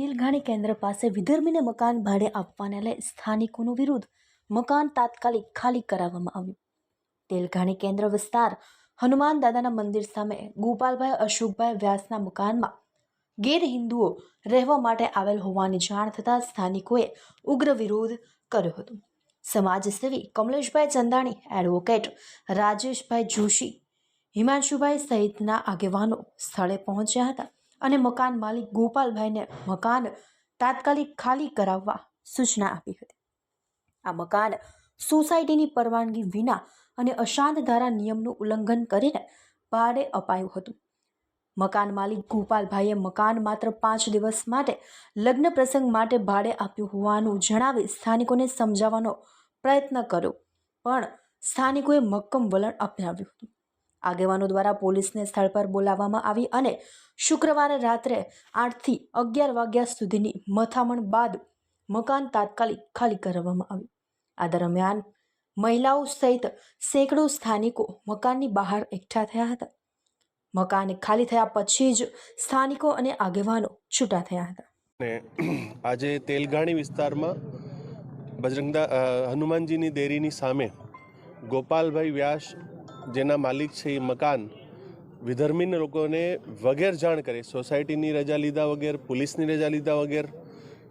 તેલઘાણી કેન્દ્ર પાસે વિધર્મીને મકાન ભાડે આપવાને લઈ સ્થાનિકોનો વિરોધ મકાન તાત્કાલિક ખાલી કરાવવામાં આવ્યું. તેલઘાણી કેન્દ્ર વિસ્તાર હનુમાન દાદાના મંદિર સામે ગોપાલભાઈ અશોકભાઈ વ્યાસના મકાનમાં ગેર હિન્દુઓ રહેવા માટે આવેલ હોવાની જાણ થતાં સ્થાનિકોએ ઉગ્ર વિરોધ કર્યો હતો. સમાજસેવી કમલેશભાઈ ચંદાણી, એડવોકેટ રાજેશભાઈ જોશી, હિમાંશુભાઈ સહિતના આગેવાનો સ્થળે પહોંચ્યા હતા. અને મકાન માલિક ગોપાલભાઈને મકાન તાત્કાલિક ખાલી કરાવવા સૂચના આપી હતી. આ મકાન સોસાયટીની પરવાનગી વિના અને અશાંત ધારા નિયમનું ઉલ્લંઘન કરીને ભાડે અપાયું હતું. મકાન માલિક ગોપાલભાઈએ મકાન માત્ર પાંચ દિવસ માટે લગ્ન પ્રસંગ માટે ભાડે આપ્યું હોવાનું જણાવી સ્થાનિકોને સમજાવવાનો પ્રયત્ન કર્યો, પણ સ્થાનિકોએ મક્કમ વલણ અપનાવ્યું હતું. આગેવાનો દ્વારા પોલીસને સ્થળ પર બોલાવવામાં આવી અને શુક્રવારે રાત્રે આઠથી અગિયાર વાગ્યા સુધીની મથામણ બાદ મકાન તાત્કાલિક ખાલી કરવામાં આવ્યું. આ દરમિયાન મહિલાઓ સહિત સેંકડો સ્થાનિકો મકાનની બહાર એકઠા થયા હતા. મકાન ખાલી થયા પછી જ સ્થાનિકો અને આગેવાનો છૂટા થયા હતા. આજે તેલગાણી વિસ્તારમાં બજરંગદા હનુમાનજીની દેરીની સામે ગોપાલભાઈ વ્યાસ જેના માલિક છે એ મકાન વિધર્મીન લોકોને વગેર જાણ કરે, સોસાયટીની રજા લીધા વગેર, પોલીસની રજા લીધા વગેર,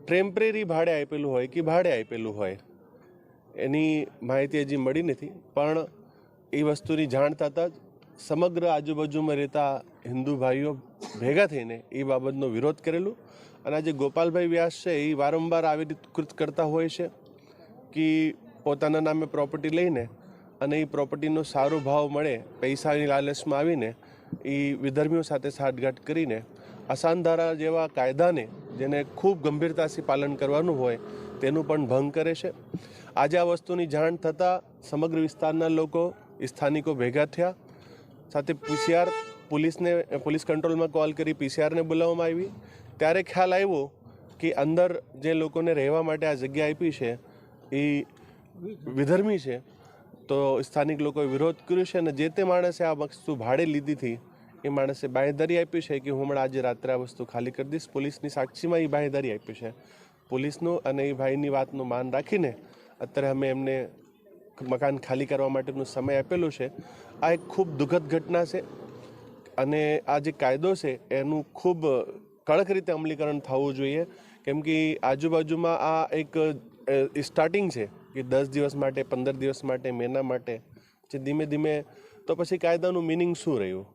ટેમ્પરેરી ભાડે આપેલું હોય કે ભાડે આપેલું હોય, એની માહિતી હજી મળી નથી. પણ એ વસ્તુની જાણ થતાં જ સમગ્ર આજુબાજુમાં રહેતા હિન્દુ ભાઈઓ ભેગા થઈને એ બાબતનો વિરોધ કરેલું. અને આજે ગોપાલભાઈ વ્યાસ છે એ વારંવાર આવી કૃત કરતા હોય છે કે પોતાના નામે પ્રોપર્ટી લઈને અને એ પ્રોપર્ટીનો સારો ભાવ મળે, પૈસાની લાલચમાં આવીને, એ વિધર્મીઓ સાથે સાઠગાંઠ કરીને અસાનધારા જેવા કાયદાને, જેને ખૂબ ગંભીરતાથી પાલન કરવાનું હોય, તેનું પણ ભંગ કરે છે. આજે આ વસ્તુની જાણ થતાં સમગ્ર વિસ્તારના લોકો સ્થાનિકો ભેગા થયા. સાથે પીસીઆર પોલીસને, પોલીસ કંટ્રોલમાં કોલ કરી પીસીઆરને બોલાવવામાં આવી. ત્યારે ખ્યાલ આવ્યો કે અંદર જે લોકોને રહેવા માટે આ જગ્યા આપી છે, એ વિધર્મી છે. તો સ્થાનિક લોકોએ વિરોધ કર્યો છે અને જે તે માણસે આ વસ્તુ ભાડે લીધી હતી, એ માણસે બાંહેધરી આપી છે કે હું હમણાં આજે રાત્રે આ વસ્તુ ખાલી કરી દઈશ. પોલીસની સાક્ષીમાં એ બાંહેધરી આપી છે. પોલીસનું અને એ ભાઈની વાતનું માન રાખીને અત્યારે અમે એમને મકાન ખાલી કરવા માટેનો સમય આપેલો છે. આ એક ખૂબ દુઃખદ ઘટના છે અને આ જે કાયદો છે એનું ખૂબ કડક રીતે અમલીકરણ થવું જોઈએ. કેમ કે આજુબાજુમાં આ એક સ્ટાર્ટિંગ છે કે દસ દિવસ માટે, પંદર દિવસ માટે, મહિના માટે, જે ધીમે ધીમે તો પછી કાયદાનું મિનિંગ શું રહ્યું?